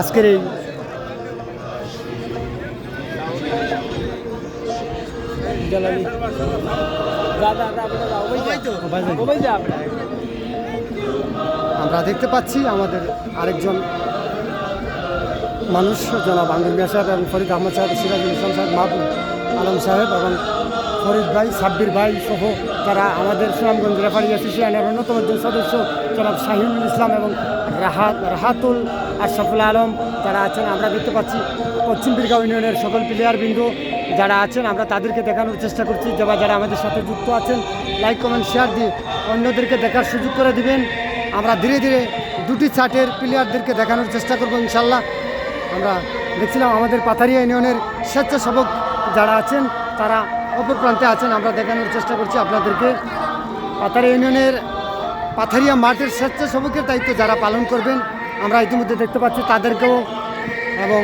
আজকের এই আমরা দেখতে পাচ্ছি আমাদের আরেকজন মানুষ, জনাব আঙ্গুল মিয়া সাহেব এবং ফরিদ আহমদ সাহেব, সিরাজুল ইসলাম সাহেব, মাহবুব আলম সাহেব এবং ফরিদ ভাই, সাব্বির ভাই সহ যারা আমাদের সুনামগঞ্জ রেফারি অ্যাসোসিয়েশনের অন্যতম একজন সদস্য, জনাব শাহিনুল ইসলাম এবং রাহাত রাহাতুল আর আশরাফুল আলম যারা আছেন, আমরা দেখতে পাচ্ছি পশ্চিম বীরগাঁও ইউনিয়নের সকল প্লেয়ার বিন্দু যারা আছেন, আমরা তাদেরকে দেখানোর চেষ্টা করছি যারা যারা আমাদের সাথে যুক্ত আছেন। লাইক কমেন্ট শেয়ার দিয়ে অন্যদেরকে দেখার সুযোগ করে দিবেন। আমরা ধীরে ধীরে দুটি চার্টের প্লেয়ারদেরকে দেখানোর চেষ্টা করব ইনশাল্লাহ আমরা দেখছিলাম আমাদের পাথারিয়া ইউনিয়নের স্বেচ্ছাসেবক যারা আছেন, তারা অপর প্রান্তে আছেন, আমরা দেখানোর চেষ্টা করছি আপনাদেরকে। পাথারিয়া ইউনিয়নের পাথারিয়া মাঠের স্বেচ্ছাসেবকের দায়িত্ব যারা পালন করবেন, আমরা ইতিমধ্যে দেখতে পাচ্ছি তাদেরকেও এবং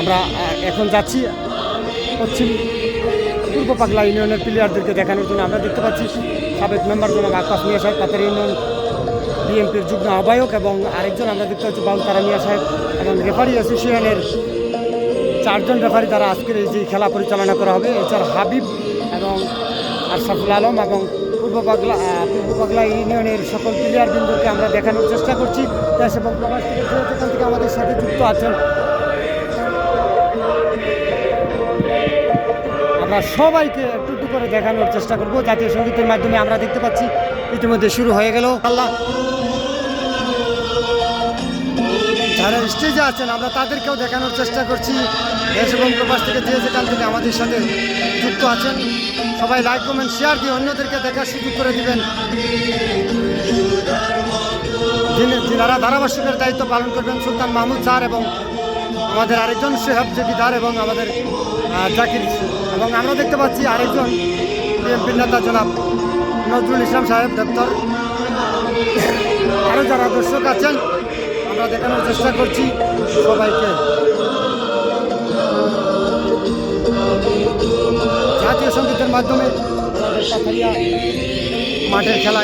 আমরা এখন যাচ্ছি পশ্চিম পূর্ব পাগলা ইউনিয়নের প্লেয়ারদেরকে দেখানোর জন্য। আমরা দেখতে পাচ্ছি সাবেক মেম্বার জনাব আকাশ মিয়া সাহেব পাথারি ইউনিয়ন বিএনপির যুগ্ম আহ্বায়ক এবং আরেকজন আমরা দেখতে পাচ্ছি বাউল তারা মিয়া সাহেব এবং রেফারি অ্যাসোসিয়েশনের চারজন রেফারি তারা আজকের এই যে খেলা পরিচালনা করা হবে এছাড়া হাবিব এবং আশরাফুল আলম এবং পূর্ব আহ, পূর্ব পাগলা ইউনিয়নের সকল প্লেয়ার বিন্দুকে আমরা দেখানোর চেষ্টা করছি। দেশ এবং থেকে আমাদের সাথে যুক্ত আছেন আমরা সবাইকে একটু একটু করে দেখানোর চেষ্টা করব। জাতীয় সঙ্গীতের মাধ্যমে আমরা দেখতে পাচ্ছি ইতিমধ্যে শুরু হয়ে গেল। আল্লাহ। যারা স্টেজে আছেন, আমরা তাদেরকেও দেখানোর চেষ্টা করছি। দেশ এবং প্রবাস থেকে যে যেখান থেকে আমাদের সাথে যুক্ত আছেন, সবাই লাইক কমেন্ট শেয়ার দিয়ে অন্যদেরকে দেখার সুযোগ করে দিবেন। যিনারা ধারাভাষ্যকের দায়িত্ব পালন করবেন, সুলতান মাহমুদ স্যার এবং আমাদের আরেকজন সোহেব জেবিদার এবং আমাদের জাকির এবং আমরা দেখতে পাচ্ছি আরেকজন বিএনপির নেতা জনাব নজরুল ইসলাম সাহেব দপ্তর। আরও যারা দর্শক আছেন আমরা দেখানোর চেষ্টা করছি সবাইকে। জাতীয় সঙ্গীতের মাধ্যমে মাঠের খেলা